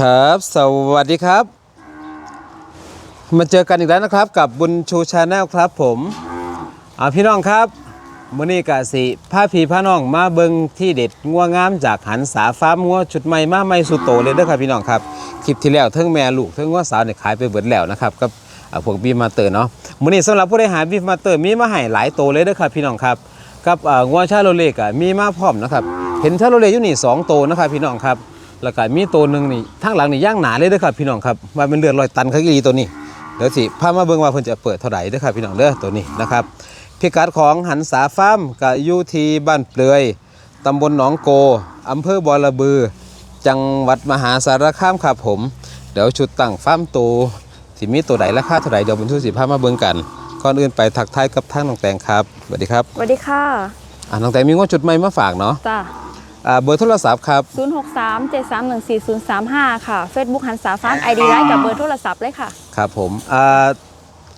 ครับ สวัสดีครับ มาเจอกันอีกแล้วนะครับ กับบุญชูชาแนลครับผมอ่าพี่น้องครับมื้อนี้กะสิพาพี่พาน้องมาเบิงที่เด็ดงัวงามจากหันสาฟ้ามัวชุดใหม่มาใหม่สุดโตเลยเด้อครับพี่น้องครับคลิปที่แล้วเทั้งแม่ลูกเทั้งงัวสาวเนี่ยขายไปเบิดแล้วนะครับกับพวกบีมาเตอร์เนาะมื้อนี้สำหรับผู้ใดหาบีมาเตอร์มีมาให้หลายโตเลยเด้อครับพี่น้องครับกับงัวชาโลเล่กะมีมาพร้อมนะครับเห็นชาโลเล่อยู่นี่สองโตนะครับพี่น้องครับ แล้วก็มีตัวหนึ่งนี่ทางหลังนี่ย่างหนาเลยเด้อครับพี่น้องครับว่าเป็นเลือดลอยตันเขาอีหลีตัวนี้เดี๋ยวสิพามาเบิ่งว่าเพิ่นจะเปิดเท่าไหร่เด้อครับพี่น้องเด้อตัวนี้นะครับพิกัดของหันสาฟาร์มกับอยู่ที่บ้านเปลือยตำบลหนองโกอำเภอบอระบือ จังหวัดมหาสารคามครับผม เดี๋ยวชุดตั้งฟาร์มตัวสิมีตัวใดราคาเท่าไหร่เดี๋ยวบรรทุสิพามาเบิ่งกันก่อนอื่นไปทักทายกับทางน้องแตงครับสวัสดีครับสวัสดีค่ะอ่าน้องแตงมีงวดจุดใหม่มาฝากเนาะจ้าอ่า เบอร์โทรศัพท์ครับ 063 731 4035 ค่ะ Facebook หันสาฟาร์มไอดีไลน์กับเบอร์โทรศัพท์เลยค่ะ ครับผมอ่า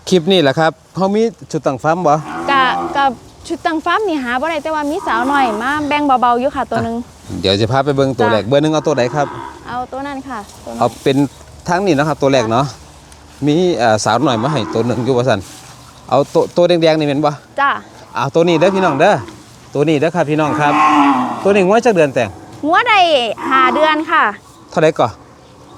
คลิปนี้แหละครับเขามีชุดตั้งฟาร์มบ่กะกับชุดตังฟาร์มนี่หาบ่ได้แต่ว่ามีสาวหน่อยมาแบ่งเบาๆอยู่ค่ะตัวหนึง เดี๋ยวจะพาไปเบิ่งตัวจ้ะแรก เบอร์หนึงเอาตัวไหนครับ เอาตัวนั้นค่ะตัวนั้เอานเป็นทั้งนี้นะครับตัวแรกเนาะ มีอ่าสาวหน่อยมาให้ตัวหนึ่งอยู่ว่าซั่นเอาตัวตัวแดงๆนี่เป็นบ่จ้า เอาตัวนี้เด้อพี่น้องเด้อ ตัวนี้เด้อครับพี่น้องครับ ตัวนี้งวดจักเดือนแต่งหัวได้หาเดือนค่ะ เท่าไหร่ก่อ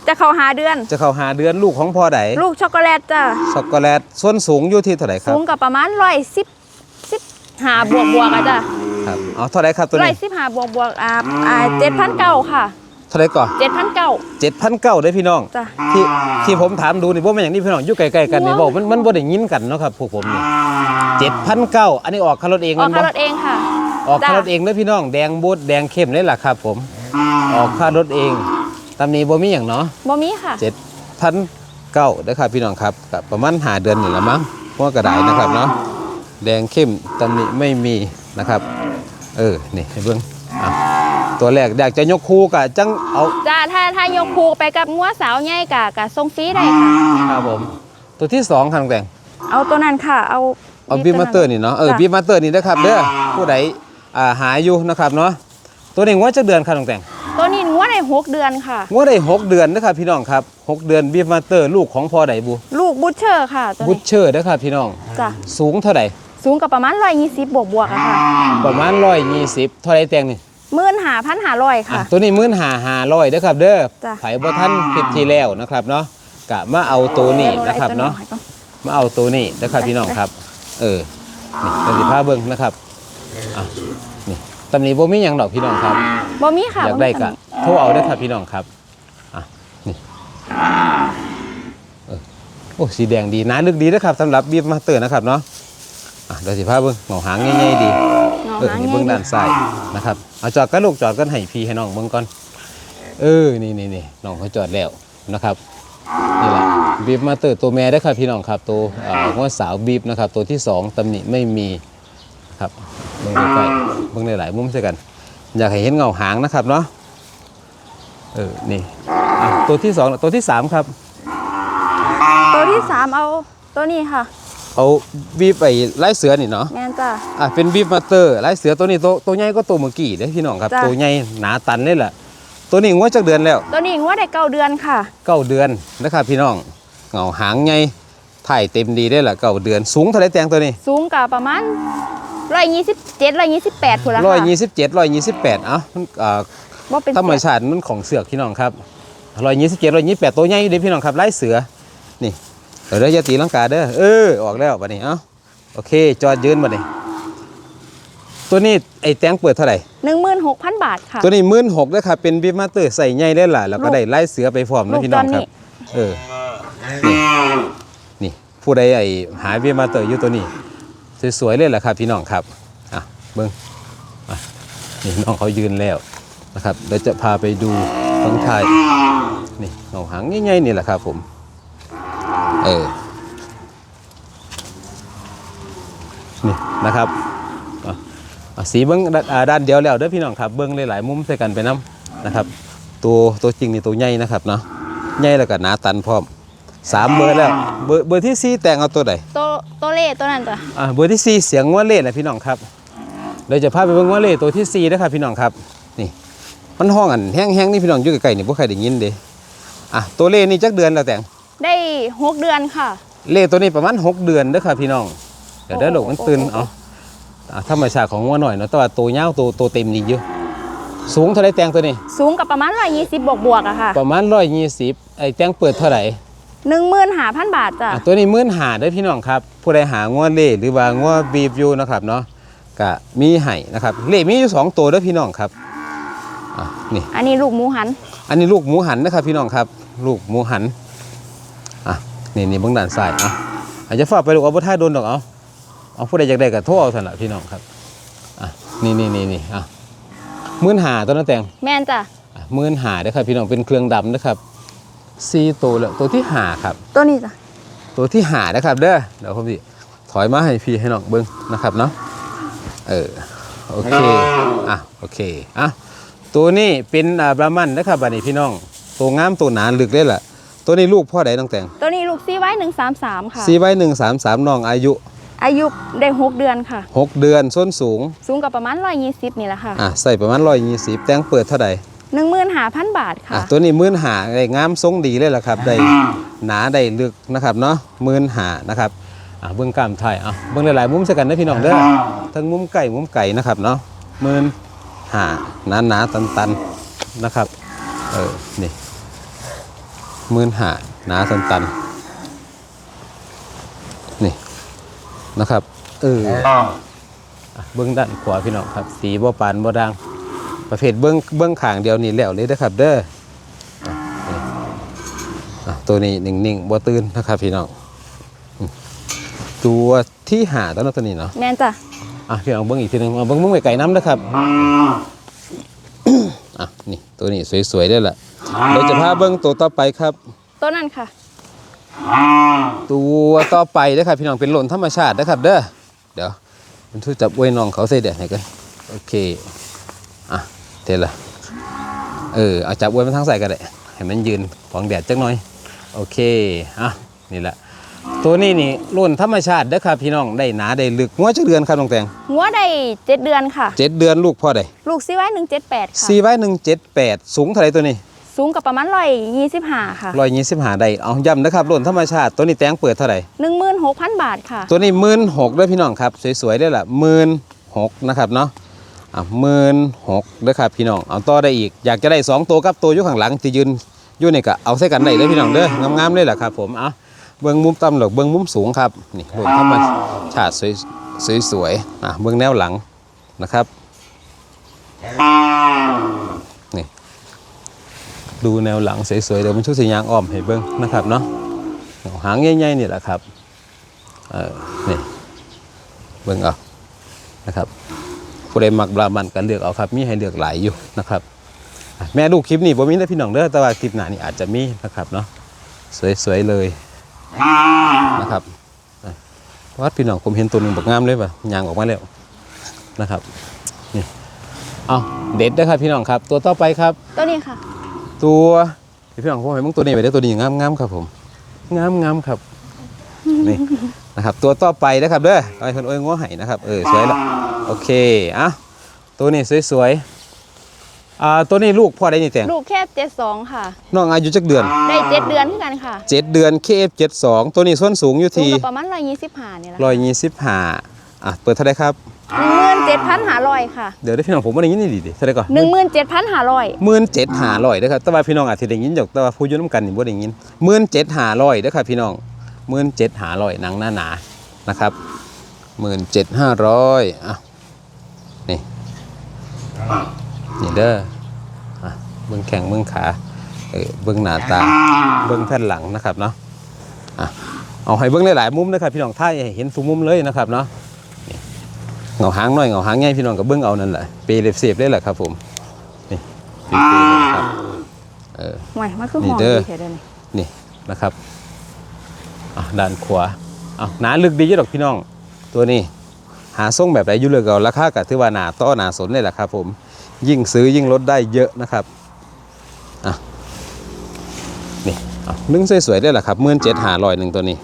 จะเข้าหาเดือน จะเข้าหาเดือนลูกของพ่อใดลูกช็อกโกแลตจ้าช็อกโกแลตส่วนสูงอยู่ที่เท่าไหร่ครัสูบงกับประมาณ110 10หาบวกบวกๆอะจ้ะครับเอาเท่าไหร่ครับตัวนี้110หาบวกบวกๆอ่าอ่า7,900ค่ะเท่าไหร่ก่อ7,900 7,900เด้อพี่น้องจ้ะที่ที่ผมถามดูนี่บ่แม่นอย่างนี้พี่น้องอยู่ใกล้ๆกันนี่บอกมันมันบ่ได้ยินกันเนาะครับพวกผมนี่7,900อันนี้ออกค่ารถเองออกมันค่าบ่รถเองค่ะ ออกค่ารถจ้ะเองเด้อพี่น้องแดงบูดแดงเข้มเลยล่ะครับ ผม ออกค่ารถเองตำนี้บ่มีหยังเนาะบ่มีค่ะ7,900เด้อครับพี่น้องครับก็ประมาณ5เดือนนี่ละมั้งหัวกระดาษนะครับเนาะแดงเข้มตำนี้ไม่มีนะครับ เออนี่ให้เบิ่งอะตัวแรกอยากจะยกคู่กะจังเอาจ้าถ้าถ้ายกผูกไปกับงัวสาวใหญ่กะกะทรงฟรีได้ค่ะครับผมตัวที่สองครับน้องแต่งเอาตัวนั้นค่ะ เอาเอาบีมาเตอร์นี่เนาะเออจ้ะบีมาเตอร์นี่นะครับเด้อผู้ใด อ่าหาอยู่นะครับเนาะตัวนี้งวดจะเดือนครับน้องแต่งตัวนี้งัวได้หกเดือนค่ะงวดได้หกเดือนนะครับพี่น้องครับหกเดือนบีมาเตอร์ลูกของพ่อใดบูลูกบุชเชอร์ค่ะตัวบุชนี้เชอร์นะครับพี่น้อง จ้ะสูงเท่าไหร่สูงกับประมาณร้อยยี่สิบบวกบวกๆอะค่ะประมาณร้อยยี่สิบเท่าไรแต่งนี่หมื่นหาพันหาร้อยอะค่ะ ตัวนี้มื่นหาหาร้อยนะครับ เด้อจ้ะ ไผ่บ่ท่านผิดที่แล้วนะครับเนาะกะมาเอาตัวนี้นะครับเนาะมาเอาตัวนี้นะครับพี่น้องครับ เออนี่เป็นสิผ้าเบิ้งนะครับ อะนี่ตำหนี้บ่มีหยังดอกพี่น้องครับ บ่มีค่ะอยากได้บ่มีกะโทรเอาได้อครับพี่น้องครับอะนี่เออโอ้สีแดงดีนะลึกดีนะครับสำหรับบีบมาสเตอร์นะครับเนาะอะเดี๋ยวสิผ้าเบิ้งเหงาหางง่ายๆดีเนาะเออหานี่ง่เบิ้งยด้านซ้ายนะครับ เอาจอดกันลูกจอดกันให้พี่ให้น้องเบิ้งก่อน เออ นี่นี่นี่น้องเขาจอดแล้วนะครับ นี่แหละบีบมาเตอร์ตัวแม่ได้อครับพี่น้องครับ ตัวเอ่อหัวสาวบีบนะครับ ตัวที่สองตำหนิไม่มีครับ เบิ้งใกล้ๆเบิ้งหลายๆมุมใช่กัน อยากให้เห็นเงาหางนะครับเนาะเออนี่อะตัวที่สองตัวที่สามครับ ตัวที่สามเอาตัวนี้ค่ะ เอาบีบไอ้ไล่เสือนี่เนาะแม่นจ้ะ อะเป็นบีบมาสเตอร์ไล่เสือตัวนี้ตัวตัวใหญ่ก็ตัวเมื่อกี้เด้อพี่น้องครับ จ้ะ ตัวใหญ่หนาตันเลยแหละตัวนี้งวดจากเดือนแล้ว ตัวนี้งัวได้เก้าเดือนค่ะ เก้าเดือนนะครับพี่น้องเงาหางใหญ่ถ่ายเต็มดีได้ละเก้าเดือนสูงเท่าไรแตงตัวนี้ สูงกับประมาณ ร้อยยี่สิบเจ็ดร้อยยี่สิบแปดพุ่นละร้อยค่ะยี่สิบเจ็ดร้อยยี่สิบแปดเอ้ามันอ่าว่าเป็นธรรมชาติมันของเสือกพี่น้องครับร้อยยี่สิบเจ็ดร้อยยี่สิบแปดตัวใหญ่อยู่เด้อพี่น้องครับไล่เสือนี่เดี๋ยวเด้ออย่าตีลังกาเด้อเออออกแล้วบัดนี้เอ้าโอเค จอดยืนบัดนี้ ตัวนี้ไอ้แตงเปิดเท่าไหร่หนึ่งหมื่นหกพันบาทค่ะ ตัวนี้มื่นหกด้วยครับเป็นบีมาสเตอร์ใส่ใหญ่ได้ล่ะแล้วก็ลูกได้ไล่เสือไปพร้อมลูนะกพี่น้องตอนคนี้รับ เออนี่นี่ผู้ใดไอ้หาบีมาสเตอร์อยู่ตัวนี้ สวยๆเลยแหละครับพี่น้องครับอะเบิ้งอะนี่น้องเขายืนแล้วนะครับเดี๋ยวจะพาไปดูตรงท้ายนี่เงาหางใหญ่ๆนี่แหละครับผมเออนี่นะครับสีเบิ้งด้านอ่าด้านเดียวแล้วเด้อพี่น้องครับเบิ้งหลายๆมุมใส่กันไปน้ำนะครับ ตัวตัวจริงนี่ตัวใหญ่นะครับเนาะใหญ่แล้วก็หนาตันพร้อม สามเบอร์แล้วเบอร์เบอร์ที่สี่แต่งเอาตัวใดตัวตัวเล่ตัวนั้นจ้ะอ่าเบอร์ที่สี่เสียงว่าเล่นะพี่น้องครับเดี๋ยวจะพาไปเบิ่งว่าเล่ตัวที่สี่นะครับพี่น้องครับนี่มันห้องอันแห้งๆนี่พี่น้องอยู่ใกล้ๆนี่บ่ใครได้ยินเด้อะตัวเล่นี่จักเดือนแล้วแต่งได้หกเดือนค่ะ เล่ตัวนี้ประมาณ6เดือนเด้อค่ะพี่น้องเดี๋ยวได้หลกมันตื่นโอ้โอ้เอาอะธรรมชาติของงัวหน่อยเนาะแต่ว่าตัวยาวตัวตัวเต็มนี่อยู่สูงเท่าไรแต่งตัวนี้ สูงกับประมาณร้อยยี่สิบบวกบวกๆอะค่ะ ประมาณ120ไอ้แต่งเปิดเท่าไหร่ หนึ่งหมื่นหาพันบาทจ้ะ อะตัวนี้มื่นหาได้อพี่น้องครับ ผู้ใดหางัวเล่หรือว่างัวบีบอยู่นะครับเนาะก็มีให้นะครับเล่มีอยู่สองตัวเด้อพี่น้องครับอะนี่ อันนี้ลูกหมูหัน อันนี้ลูกหมูหันนะครับพี่น้องครับ ลูกหมูหันอะนี่นี่เบื้องด้านซ้ายอะอาจจะฝากไปลูกเอาบ่ท่าโดนดอกเอาเอาผู้ใดอยากได้ก็โทรเอาเถอะละพี่น้องครับอะนี่นี่นี่นี่อะมื่นหาตัวนั้นแต่งแม่นจ้ะอะมื่นหาเด้อครับพี่น้องเป็นเครื่องดำนะครับ ซีตัวแล้วตัวที่หาครับ ตัวนี้จ้ะตัวที่หานะครับเด้อเดี๋ยวผมสิถอยมาให้พี่ให้น้องเบิ้งนะครับเนาะเออโอเคอะโอเคอะตัวนี้เป็นอ่าบรามันนะครับบัดนี้พี่น้อง ตัวงามตัวหนาลึกเลยล่ะ ตัวนี้ลูกพ่อใดต้องแต่งตัวนี้ลูกซีไว้หนึ่งสามสามค่ะซีไว้หนึ่งสามสามน้องอายุ อายุได้หกเดือนค่ะ6เดือนส้นสูง สูงกับประมาณร้อยยี่สิบนี่แหละค่ะอะใส่ประมาณร้อยยี่สิบแต่งเปิดเท่าไหร่ หนึ่งหมื่นหาพันบาทค่ะ อะตัวนี้มื่นหาได้งามทรงดีเลยล่ะครับ ได้หนาได้ลึกนะครับเนาะมื่นหานะครับอะเบื้องกล้ามไทยอะเบื้องหลายๆมุมใส่กันนะพี่น้องเด้อทั้งมุมไก่มุมไก่นะครับเนาะหมื่นหาหนาหนาตันตันๆนะครับเออนี่หมื่นหาหนาตันตันๆนี่นะครับเอออะเบื้องด้านขวาพี่น้องครับ สีบ่ปานบ่ดัง ประเภทเบื้องเบื้องขางเดียวนี่แล้วเลยนะครับ เด้ออะนี่อะตัวนี้นิ่งๆบ่ตื่นนะครับพี่น้องอืมตัวที่หาตัวนั้นตัวนี้เนาะแม่นจ้ะอะพี่เอาเบิ้งอีกทีหนึงเอาเบิ้งเบิ้งไปไก่น้ำนะครับอะนี่ตัวนี้สวยๆได้ละเดี๋ยวจะพาเบิ้งตัวต่อไปครับตัวนั้นค่ะ ตัวต่อไปนะครับพี่น้องเป็นหล่นธรรมชาตินะครับ เด้อเดี๋ยวมันช่วยจับอวยน้องเขาใส่เดี๋ยวให้กันโอเค อะ เท่ละเออเอาจับอวยมันทั้งใส่กันเลยให้มันยืนฟองแดดจักหน่อย โอเคอะนี่แหละตัวนี้นี่หล่นธรรมชาติเด้อครับพี่น้องได้หนาได้ลึกงัวจักเดือนครับน้องแตงหัวได้เจ็ดเดือนค่ะ เจ็ดเดือนลูกพ่อได้ลูกซีไว้หนึ่งเจ็ดแปดค่ะสี่ไว้หนึ่งเจ็ดแปดสูงเท่าไหรตัวนี้สูงกับประมาณร้อยยี่สิบห้าค่ะร้อยยี่สิบหาได้เอาย้ำนะครับหล่นธรรมชาติตัวนี้แตงเปิดเท่าไหร่หนึ่งหมื่นหกพันบาทค่ะ ตัวนี้หมื่นหกด้วยพี่น้องครับ สวยๆได้ละหมื่นหกนะครับเนาะ อะหมื่นหกด้วยครับพี่น้องเอาต่อได้อีกอยากจะได้สองตัวกับตัวอยู่ข้างหลังที่ยืนอยู่นี่ก็เอาใส่กันได้เลยพี่น้องเด้องามๆเลยแหละครับผมเอาเบื้องมุมต่ำหรอกเบื้องมุมสูงครับนี่หล่นธรรมชาติสวยสวยๆอะเบื้องแนวหลังนะครับนี่ดูแนวหลังสวยๆเดี๋ยวมันชุดสียางอ้อมให้เบื้องนะครับเนาะหางใหญ่ๆนี่แหละครับเออนี่เบิ่งเอานะครับ ผู้ใดมักบรามันกันเลือกเอาครับ มีให้เลือกหลายอยู่นะครับอะแม่ลูกคลิปนี้บ่มีนะพี่น้องเด้อแต่ว่าคลิปหน้านี่อาจจะมีนะครับเนาะสวยๆเลยนะครับอะวัดพี่น้องผมเห็นตัวหนึงบักงามเลยป่ะยางออกมาแล้วนะครับนี่เอาเด็ดนะครับพี่น้องครับ ตัวต่อไปครับ ตัวนี้ค่ะ ตัวพี่น้องผมให้มึงตัวนี้ไปได้อตัวนี้งามงามๆครับผมงามงามๆครับนี่นะครับ ตัวต่อไปนะครับเด้อเอาให้คนโอ้ยง้อไห้นะครับเออสวยละ โอเคอะตัวนี้สวยๆอ่าตัวนี้ลูกพ่อได้นี่แต่งลูกแค่เจ็ดสองค่ะ น้องอายุจักเดือนได้เจ็ดเดือนเท่ากันค่ะเจ็ดเดือน KF72 ตัวนี้ส้นสูงอยู่สูงที่กับประมาณร้อยยี่สิบห้านี่แหละร้อยยี่สิบห้าอะเปิดเท่าไหรครับ หนึ่งหมื่นเจ็ดพันหาร้อยค่ะเดี๋ยวได้พี่น้องผมว่าได้ยินนี่ดีดิเท่าไหรก่อนหนึ่งหมื่นเจ็ดพันหาร้อยหมื่นเจ็ดหาร้อยนะครับแต่ว่าพี่น้องอาจจะได้ยินอยู่แต่ว่าผู้อยุ่น้ำกันนี่บ่ได้ยินหมื่นเจ็ดหาร้อยนะครับพี่น้องหมื่นเจ็ดหาร้อยหนังหน้าหนานะครับหมื่นเจ็ดห้าร้อยอะนี่ นี่เด้ออะเบิ้งแข่งเบิ้งขาเออเบิ้งหน้าตาเบิ้งแผ่นหลังนะครับเนาะอะเอาให้เบิ้งหลายๆมุมนะครับ พี่น้องท่ายให้เห็นทุกมุมเลยนะครับเนาะนี่เหงาหางหน่อยเหงาหางง่ายพี่น้องกับเบิ้งเอานั่นแหละเปรย์เล็บเสียบได้แหละครับผมนี่เปรย์ๆเลยนะครับเออหวยมันคือนี่หอมเด้อดีเฉยเด้อนี่นี่นะครับอะด้านขวาอะหนาลึกดีอยู่ดอกพี่น้องตัวนี้ หาส่งแบบไหนอยู่เลยเก่าราคากับที่ว่าหนาต่อหนาสนเลยแหละครับ ผมยิ่งซื้อยิ่งลดได้เยอะนะครับอะนี่อะนึ่งสวยๆได้แหละครับเมื่อเจ็ดหาลอยหนึ่งตัวนี้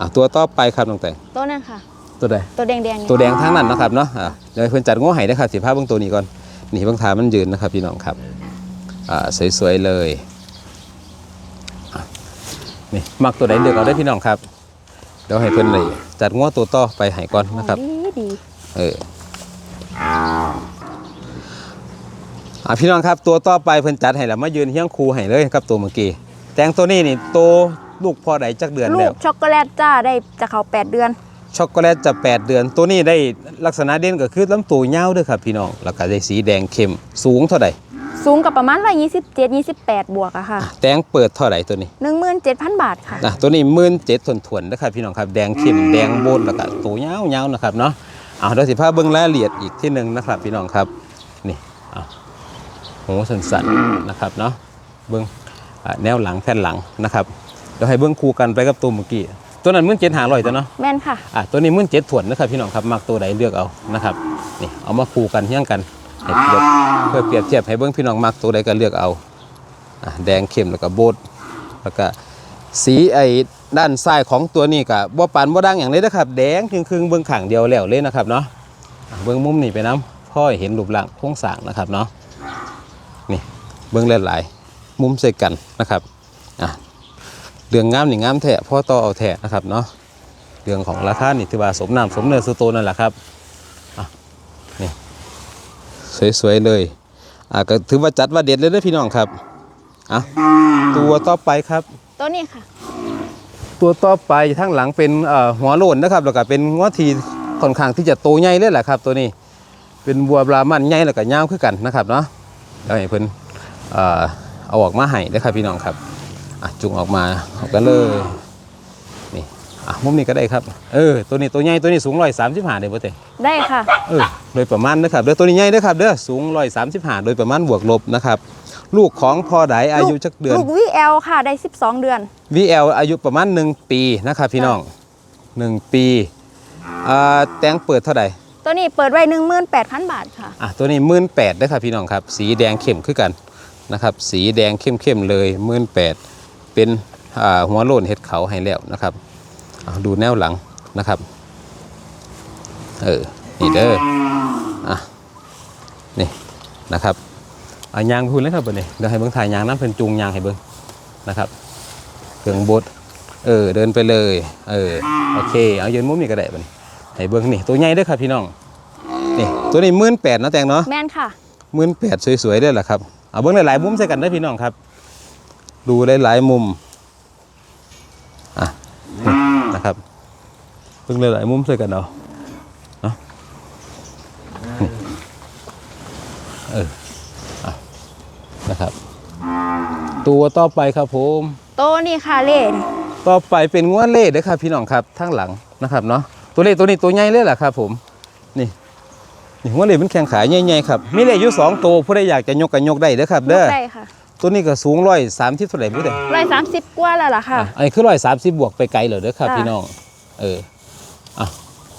อะตัวต่อไปครับน้องแต่งตัวนั้นค่ะ ตัวใดตัวแดงๆนี่ตัวแดงทั้งนั้นนะครับเนาะอะเดี๋ยวให้เพื่อนจัดง้อไห้นะครับสีผ้าเบื้องตัวนี้ก่อนนี่เบื้องขามันยืนนะครับพี่น้องครับอ่าสวยๆเลยนี่มักตัวใดเลือกเอาได้อพี่น้องครับเดี๋ยวให้เพิ่นเลยจัดงัวตัวต่อไปให้ก่อนนะครับ ดีดี เอออะพี่น้องครับตัวต่อไปเพิ่นจัดให้แล้วมายืนเฮี้ยงคูให้เลยครับตัวเมื่อกี้แตงตัวนี้นี่โตลูกพอใดจักเดือนลูแล้กวช็อกโกแลตจ้าได้จะเขาแปดเดือน ช็อกโกแลตจะ 8 เดือน ตัวนี้ได้ลักษณะเด่นก็คือลำตัวยาวเด้วยครับพี่น้อง แล้วก็ได้สีแดงเข้มสูงเท่าใด สูงกับประมาณร้อยยี่สิบเจ็ดยี่สิบแปดบวกอะค่ะแตงเปิดเท่าไหร่ตัวนี้หนึ่งหมื่นเจ็ดพันบาทค่ะนะตัวนี้มื่นเจ็ดถวนๆนะครับพี่น้องครับแดงเข้มแดงโบนแล้วก็ตัวยาวๆนะครับเนาะเอาเดี๋ยวสิพาเบิ้งรายละเอียดอีกที่หนึ่งนะครับพี่น้องครับนี่เอาโหสันๆนะครับเนาะเบิ้งอ่าแนวหลังแผ่นหลังนะครับเดี๋ยวให้เบิ้งคู่กันไปกับตัวเมื่อกี้ตัวนั้นมื่นเจ็ดหาลอยตัวเนาะแม่นค่ะอะตัวนี้มื่นเจ็ดถวนนะครับพี่น้องครับมักตัวใดเลือกเอานะครับนี่เอามาคู่กันเฮี้ยงกัน ให้เปรียบเพื่อเปรียบเทียบให้เบิ้งพี่น้องมักตัวใดก็เลือกเอาอะแดงเข้มแล้วก็โบดแล้วก็สีไอ้ด้านซ้ายของตัวนี้ก็บ่ปานบ่ดังอย่างเลยนะครับ แดงครึ่งๆเบื้องข้างเดียวแล้วเลยนะครับเนาะอะเบื้องมุมนี่ไปน้ำพ่อให้เห็นรูปร่างโครงสร้างนะครับเนาะนี่เบื้องหลายๆมุมใส่กันนะครับอะเรื่องงามนี่งามแท้พ่อต่อเอาแท้นะครับเนาะเรื่องของราคานี่ถือว่าสมน้ำสมเนื้อสุโตนั่นแหละครับอะนี่ สวยๆเลยอะก็ถือว่าจัดว่าเด็ดเลยเด้อพี่น้องครับอะตัวต่อไปครับ ตัวนี้ค่ะ ตัวต่อไปทั้งหลังเป็นเอ่อหัวโลนนะครับแล้วก็เป็นงวทีค่อนข้างที่จะโตใหญ่เลยแหละครับ ตัวนี้เป็นบัวบรามันใหญ่แล้วก็ยาวคือกันนะครับเนาะเดี๋ยวให้เพิ่นเอ่อเอาออกมาให้นะครับพี่น้องครับอะจุงออกมาเอากันเลยนี่ อะมุมนี้ก็ได้ครับเออตัวนี้ตัวใหญ่ตัวนี้สูงร้อยสามสิบห้าเด้อบ่เต้ได้ค่ะเออโดยประมาณนะครับเด้อตัวนี้ใหญ่เด้อครับเด้อสูงร้อยสามสิบห้าโดยประมาณบวกลบนะครับลูกของพ่อใดอายุจักเดือนลูกวีเอลค่ะได้สิบสองเดือน VL อายุประมาณ1ปีนะครับพี่น้อง1ปีอ่าแตงเปิดเท่าไหร่ตัวนี้เปิดไว้หนึ่งหมื่นแปดพันบาทค่ะอะตัวนี้มื่นแปดได้อครับพี่น้องครับสีแดงเข้มคือกันนะครับสีแดงเข้มเข้มๆเลยมื่นแปดเป็นอ่าหัวโล้นเห็ดเขาให้แล้วนะครับเอา ดูแนวหลังนะครับ เออ นี่เด้ออะนี่นะครับอะยางพูดเลยครับเบอร์นี้เดี๋ยวให้เบิ้งถ่ายยางน้ำเป็นจูงยางให้เบิ้งนะครับเครื่องบดเออ เดินไปเลย เออ โอเค เอายืนมุมนี้ก็ได้บัดนี้ให้เบิ้งนี่ ตัวใหญ่เด้วยครับพี่น้อง นี่ ตัวนี้มื่นแปดนะแตงเนาะ แม่นค่ะมื่นแปดสวยๆเด้อล่ะครับ เอาเบิ้งหลายๆมุมใส่กันได้อพี่น้องครับ ดูหลายๆมุมอะนี่นะ ครับเบิ้งหลายๆมุมใส่กันเอาเนาะนี่เอออะนะครับ ตัวต่อไปครับผมตัวนี้ค่ะเล่นต่อไปเป็นงวดเล่เด้อครับพี่น้องครับทั้งหลังนะครับเนาะตัวเล่ตัวนี้ตัวใหญ่เลยแหละครับผมนี่นี่งวดเล่เป็นแข้งขาใหญ่ๆครับมีเล่อยู่สองตัวผู้ใดอยากจะยกกันยกได้เด้อครับลูเด้กอได้ค่ะ ตัวนี้ก็สูงร้อยสามสิบเท่าไหร่บุ้เด้อร้อยสามสิบกว่าแล้วล่ะค่ะอันนี้คือร้อยสามสิบบวกไปไกลเลยเด้อครับค่ะพี่น้อง เอออะ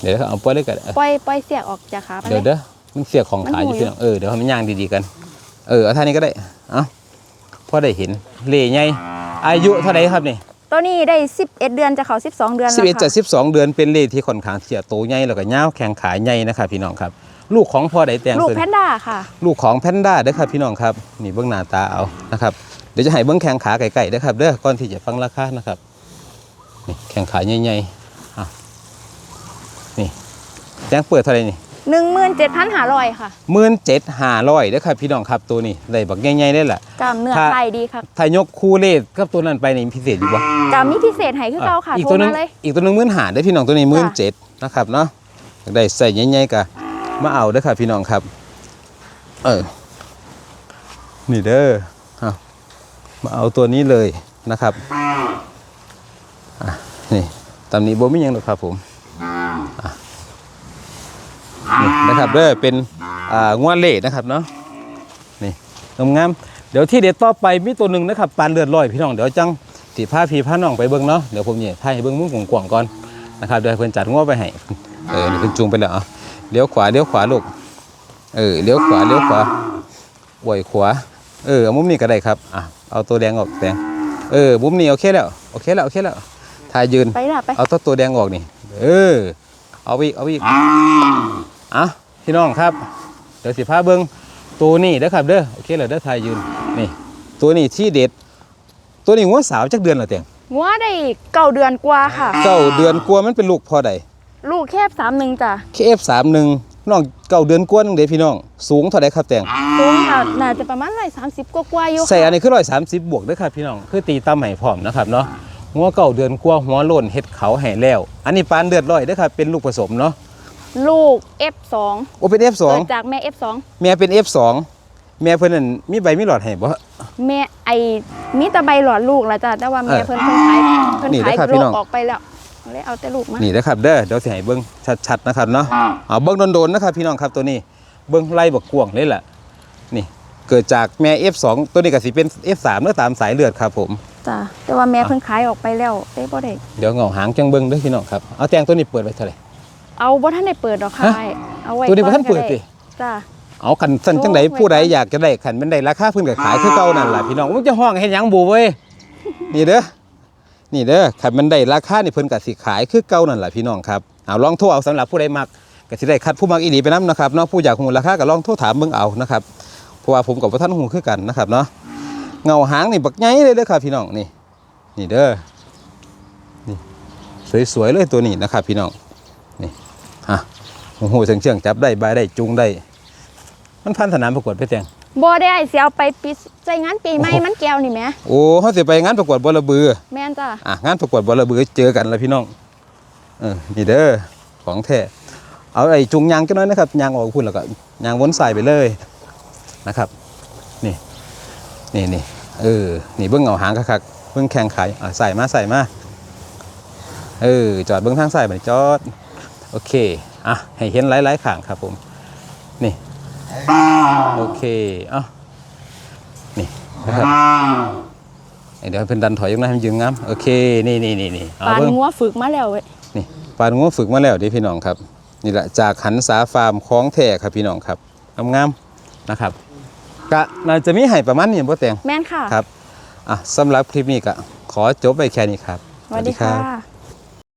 เดี๋ยวนะครับเอาปล่อยเลยกันปล่อยปล่อยเสียกออกจากขาไปเดี๋ยวเลยเด้อมันเสียของขาอยู่มันหูพี่น้องเออเดี๋ยวให้มันย่างดีๆกัน เออเอาท่านี้ก็ได้เอ้าพอได้เห็นเล่ใหญ่อายุเท่าไหร่ครับนี่ตัวนี้ได้สิบเอ็ดเดือนจะเขาสิบสองเดือนสิบแล้วเอ็ดจากค่ะสิบสองเดือนเป็นเลขที่ค่อนข้างที่จะโตใหญ่แล้วก็ยาวแข็งขาใหญ่นะครับพี่น้องครับ ลูกของพ่อใดแต่งลูกเพิ่นแพนด้าค่ะ ลูกของแพนด้าเด้อครับพี่น้องครับนี่เบื้องหน้าตาเอานะครับเดี๋ยวจะให้เบื้องแข้งขาไก่ๆเด้อครับเด้อก่อนที่จะฟังราคานะครับนี่แข้งขาใหญ่ๆอะนี่แจ้งเปิดเท่าไหร่นี่หนึ่งหมื่นเจ็ดพันห้าร้อยค่ะหมื่นเจ็ดห้าร้อยเด้อครับพี่น้องครับตัวนี้ได้บักใหญ่ๆได้แหละกามเนื้อถ้าไทยดีค่ะถ้ายกคู่เลขกับตัวนั้นไปนี่พิเศษอยู่บ่กามมีพิเศษให้คือเก่าค่ะอีกโทรตัวหนึงมาเลยอีกตัวหนึงหมื่นหาได้อพี่น้องตัวนี้หมื่นเจ็ดนะครับเนาะอยากได้ใส่ใหญ่ๆกะ มาเอาเด้อครับพี่น้องครับ เออ นี่เด้อเอามาเอาตัวนี้เลยนะครับอะนี่ตำนี้บ่มีหยังหรอกครับผมนี่นะครับเด้อเป็นอ่างวดเล่นะครับเนาะนี่งามๆเดี๋ยวที่เด็ดต่อไปมีตัวหนึ่งนะครับปานเลือดลอยพี่น้องเดี๋ยวจังสีผ้าพีผ้าน้องไปเบิ่งเนาะเดี๋ยวผมเนี่ยถ่ายให้เบิ่งมุมกว้างก่อนนะครับเดี๋ยวเพิ่นจัดงวไปให้เออนี่เพิ่นจูงไปแล้วเอา เลี้ยวขวาเลี้ยวขวาลูก เออเลี้ยวขวาเลี้ยวขวาไหวขวา เออเอามุมนี้ก็ได้ครับอะเอาตัวแดงออกแดง เออมุมนี้โอเคแล้วโอเคแล้วโอเคแล้วถ่ายยืนไปละไปเอาตัวตัวแดงออกนี่ เออ เอาไปอีกเอาไปอีกอะพี่น้องครับ เดี๋ยวสิพาเบิ้งตัวนี้เด้อครับเด้อโอเคเลยเด้อทายยืนนี่ ตัวนี้ที่เด็ด ตัวนี้หัวสาวจักเดือนละเตียงงัวได้เก้าเดือนกว่าค่ะเก้าเดือนกว่ามันเป็นลูกพอใด ลูกแคบสามหนึ่งจ้ะ KF31 น้องเก้าเดือนกว่านึงเด้พี่น้อง สูงเท่าใดครับแต่งสูงค่ะน่าจะประมาณร้อยสามสิบกว่าๆอยู่ใส่อันค่ะนี้คือ130 บวกเด้อครับพี่น้อง คือตีตำให้พร้อมนะครับเนาะหัวเก้าเดือนกว่าหัวโล้นเฮ็ดเขาให้แล้ว อันนี้ปานเลือดร้อยเด้อครับเป็นลูกผสมเนาะลูก F2 โอ้เป็น F2 เกิดจากแม่ F2 แม่เป็น F2 แม่เพิ่นนั่นมีใบมีหลอดให้บ่ แม่ไอมีแตะใบหลอดลูกแล้วจ้ะแต่ว่าแม่เออเพิ่นเพิ่นขายเพิ่นนี่ขายนะครับโลพี่กน้อง ออกไปแล้ว เลยเอาแต่ลูกมานี่นะครับเด้อเดี๋ยวสิให้เบิ่งชัดๆนะครับเนาะเอาเบิ่งโดนๆนะครับพี่น้องครับตัวนี้เบิ่งไล่บักกวางเลยล่ะนี่เกิดจากแม่ F2 ตัวนี้ก็สิเป็น F3 เนื้อตามสายเลือดครับผมจ้ะแต่ว่าแม่เพิ่นขายออกไปแล้วได้บ่ได้เดี๋ยวเหงาหางจังเบิ่งเด้อพี่น้องครับเอาแตงตัวนี้เปิดไว้เท่าไหร่เอาบ่ทันได้เปิดดอกค่ะฮะเอาไว้ตัวนี้บ่ทันก่อเปิดสิจ้ะเอาคันสั่นจังไดโอ้ยผู้ใดอยากจะได้คันเป็นได้ราคาเพิ่นก็ขายคือเก่านั่นล่ะพี่น้องมันจะห้องเฮ็ดหยังบูเว้ยนี่เด้อ นี่เด้อคันมันได้ราคานี่เพิ่นก็สิขายคือเก่านั่นล่ะพี่น้องครับเอาลองโทรเอาสำหรับผู้ใดมักก็สิได้คัดผู้มักอีหลีไปนํนะครับเนาะผู้อยากฮู้ราคาก็ลองโทรถามเบิ่งเอานะครับเพราะว่าผมกับบ่ทันฮู้คือกันนะครับเนาะเงาหางนี่บักใหญ่เลยเด้อครับพี่น้องนี่ นี่เด้อนี่สวยๆเลยตัวนี้นะครับ พี่น้องนี่ฮะโอ้โหเชียงจับได้ใบได้จุงได้ มันพันสนามประกวดไปแตง บ่ได้สิเอาไปปิดใจงานปีใหม่โอ้โหมันแก้วนี่แหมโอ้เขาสิไปงานประกวดบอระบือแม่นจ้ะอะงานประกวดบอระบือเจอกันแล้วพี่น้องเออนี่เด้อของแท้เอาไอ้จุงยางกันน้อยนะครับยางออกพุ่นแล้วก็ยางวนสายไปเลยนะครับ นี่นี่นี่เออนี่เบิ้งเอาหางคักๆเบิ้งแข่งขายอะใส่มาใส่มาเออจอดเบิ้งทางสายไปจอดโอเคอะให้เห็นหลายๆข้างครับผมนี่ โอเคเอ้านี่นะครับเดี๋ยวให้เพิ่นดันถอยยังไงให้มันยืนงามโอเคนี่นี่นี่นี่เอาปานเบิ่งงัวฝึกมาแล้วเว้ยนี่ปานงัวฝึกมาแล้วเดิพี่น้องครับ นี่แหละจากหันสาฟาร์มคล้องแท้ครับพี่น้องครับงามๆนะครับกะน่าจะมีให้ประมาณนี้บ่แต่งแม่นค่ะครับอะสำหรับคลิปนี้ก็ขอจบไปแค่นี้ครับสวัสดีค่ะ